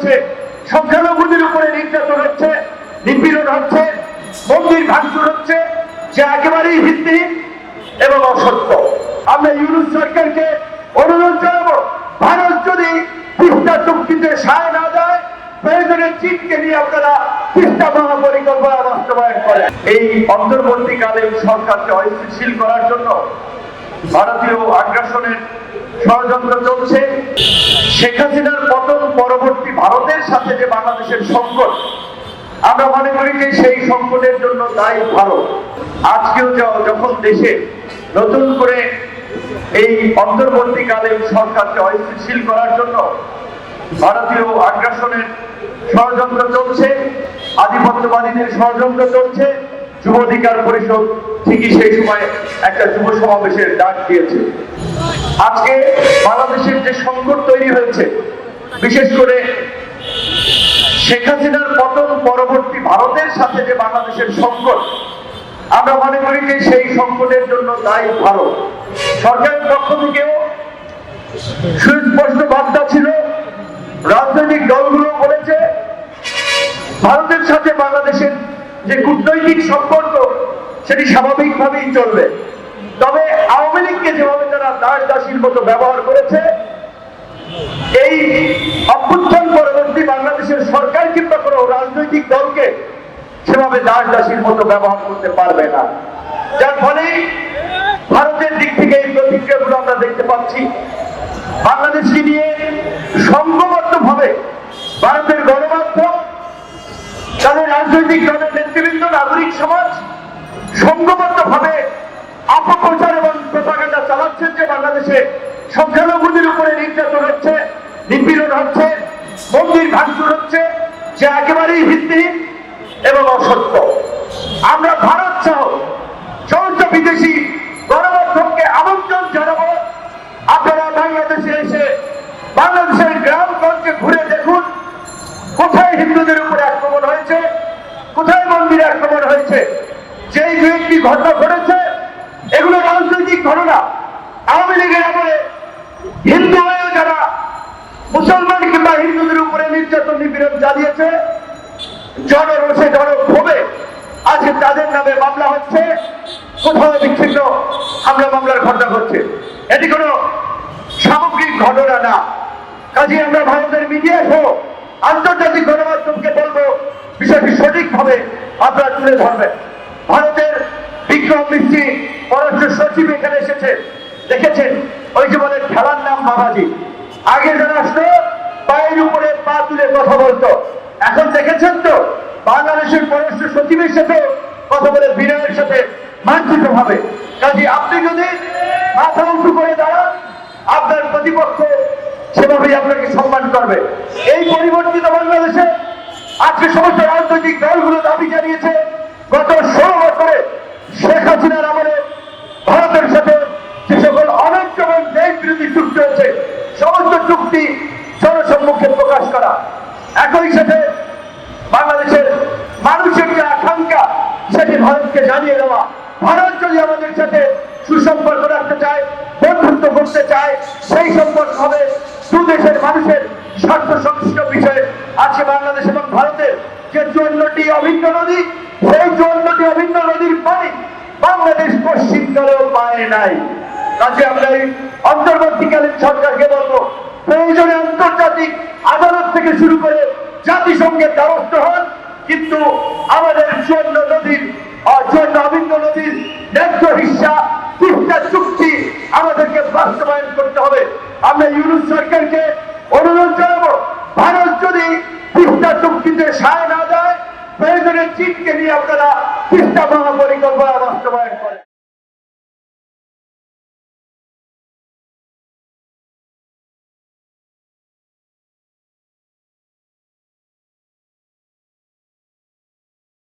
বাংলাদেশে সংখ্যালঘুদের উপরে নির্যাতন হচ্ছে, নিপীড়ন হচ্ছে, মন্দির ভাঙচুর হচ্ছে, যে একেবারেই ভিত্তিহীন এবং অসত্য। আমরা ইউনুস সরকারকে অনুরোধ জানাব, ভারত যদি তিস্তা চুক্তিতে সায় না দেয়, প্রয়োজনে চীনকে নিয়ে আপনারা তিস্তা মহাপরিকল্পনা বাস্তবায়ন করেন। এই অন্তর্বর্তীকালীন সরকারকে অস্থিতিশীল করার জন্য ভারতীয় আগ্রাসনের ষড়যন্ত্র চলছে। শেখ হাসিনার পতন পরবর্তী ভারতের সাথে যে বাংলাদেশের সংকট, আমরা মনে করি যে সেই সংকটের জন্য দায়ী ভারত। আজকেও যখন দেশে নতুন করে এই অন্তর্বর্তীকালীন সরকারকে অস্থিতিশীল করার জন্য ভারতীয় আগ্রাসনের ষড়যন্ত্র চলছে, আধিপত্যবাদীদের ষড়যন্ত্র চলছে যুব অধিকার পরিষদ ঠিকই সেই সময় একটা যুব সমাবেশের ডাক দিয়েছে। আজকে বাংলাদেশের যে সংকট তৈরি হয়েছে, বিশেষ করে শেখ হাসিনার পতন পরবর্তী ভারতের সাথে যে বাংলাদেশের সংকট, আমরা মনে করি যে সেই সংকটের জন্য দায়ী ভারত। সরকারের পক্ষ থেকেও সুস্পষ্ট বার্তা ছিল, রাজনৈতিক দলগুলো বলেছে, ভারতের সাথে বাংলাদেশের যে কূটনৈতিক সম্পর্ক সেটি স্বাভাবিকভাবেই চলবে। তবে আওয়ামী লীগকে যেভাবে তারা দাস দাসীর মতো ব্যবহার করেছে, এই অভ্যুত্থান পরবর্তী বাংলাদেশের সরকার কিংবা কোনো রাজনৈতিক দলকে সেভাবে দাস দাসীর মতো ব্যবহার করতে পারবে না। যার ফলে ভারতের দিক থেকে এই প্রতিক্রিয়াগুলো আমরা দেখতে পাচ্ছি। বাংলাদেশকে নিয়ে সংঘবদ্ধ ভাবে অপপ্রচার এবং প্রপাগান্ডা চালাচ্ছেন যে বাংলাদেশে সংখ্যালঘুদের উপরে হচ্ছে, নিপীড়ন হচ্ছে, মন্দির হচ্ছে, যে একেবারেই ভিত্তিহীন এবং অসত্য। আমরা ভারত সহ চৌদ্দ বিদেশি গণমাধ্যমকে আমন্ত্রণ জানাব আপনারা বাংলাদেশে এসে বাংলাদেশের গ্রামগঞ্জে ঘুরে দেখুন কোথায় হিন্দুদের উপরে আক্রমণ হয়েছে কোথায় মন্দিরে আক্রমণ হয়েছে যেই দু একটি ঘটনা ঘটেছে, এগুলো রাজনৈতিক ঘটনা। আওয়ামী লীগের আমলে হিন্দু হয়েও যারা মুসলমান কিংবা হিন্দুদের উপরে নির্যাতন, নিপীড়ন চালিয়েছে জনরোষে জনক্ষোভে আজকে তাদের নামে মামলা হচ্ছে, কোথাও বিচ্ছিন্ন হামলা, মামলার ঘটনা ঘটছে। এটি কোনো সামগ্রিক ঘটনা না। কাজে আমরা ভারতের মিডিয়া সহ আন্তর্জাতিক গণমাধ্যমকে বলব, বিষয়টি সঠিকভাবে আপনারা তুলে ধরবেন। ভারতের মিস্ত্রি পররাষ্ট্র সচিব এখানে এসেছে। দেখেছেন? ওই যে বলে খেলার নাম বাবাজি। আগে যারা আসতো, পায়ের উপরে পা তুলে কথা বলতো। এখন দেখেছেন তো? বাংলাদেশের পররাষ্ট্র সচিবের সাথে কথা বলে বিনয়ের সাথে মানচিত ভাবে কাজে আপনি যদি মাথা উঁচু করে দাঁড়ান, আপনার প্রতিপক্ষ সেভাবেই আপনাকে সম্মান করবে। এই পরিবর্তিত বাংলাদেশে আজকে সমস্ত রাজনৈতিক দলগুলো দাবি জানিয়েছে, গত ষোলো বছরে শেখ হাসিনার আমলে ভারতের সাথে যে সকল অনেক এবং দেশ বিরোধী চুক্তি হয়েছে সমস্ত চুক্তি জনসম্মুখে প্রকাশ করা একই সাথে বাংলাদেশের মানুষের যে আকাঙ্ক্ষা, সেটি ভারতকে জানিয়ে দেওয়া। ভারত যদি আমাদের সাথে সুসম্পর্ক রাখতে চায়, বন্ধুত্ব করতে চায়, সেই সম্পর্ক হবে মানুষের স্বার্থ সংশ্লিষ্ট বিষয়ে। বাংলাদেশ এবং ভারতের যে চুয়ান্নটি অভিন্ন নদী, সেই চুয়ান্নটি অভিন্ন নদীর পানি বাংলাদেশ পশ্চিমকালেও পায় নাই। কাজে আমরা এই অন্তর্বর্তীকালীন সরকারকে বলব প্রয়োজনে আন্তর্জাতিক আদালত থেকে শুরু করে জাতিসংঘের দ্বারস্থ হন কিন্তু আমাদের চুয়ান্ন নদীর আহ, অভিন্ন নদীর ন্যায্য হিসা তিস্তা চুক্তি আমাদেরকে বাস্তবায়ন করতে হবে। আমরা ইউনুস সরকারকে অনুরোধ জানাব ভারত যদি তিস্তা চুক্তিতে সায় না দেয় প্রয়োজনে চীনকে নিয়ে আপনারা তিস্তা মহাপরিকল্পনা বাস্তবায়ন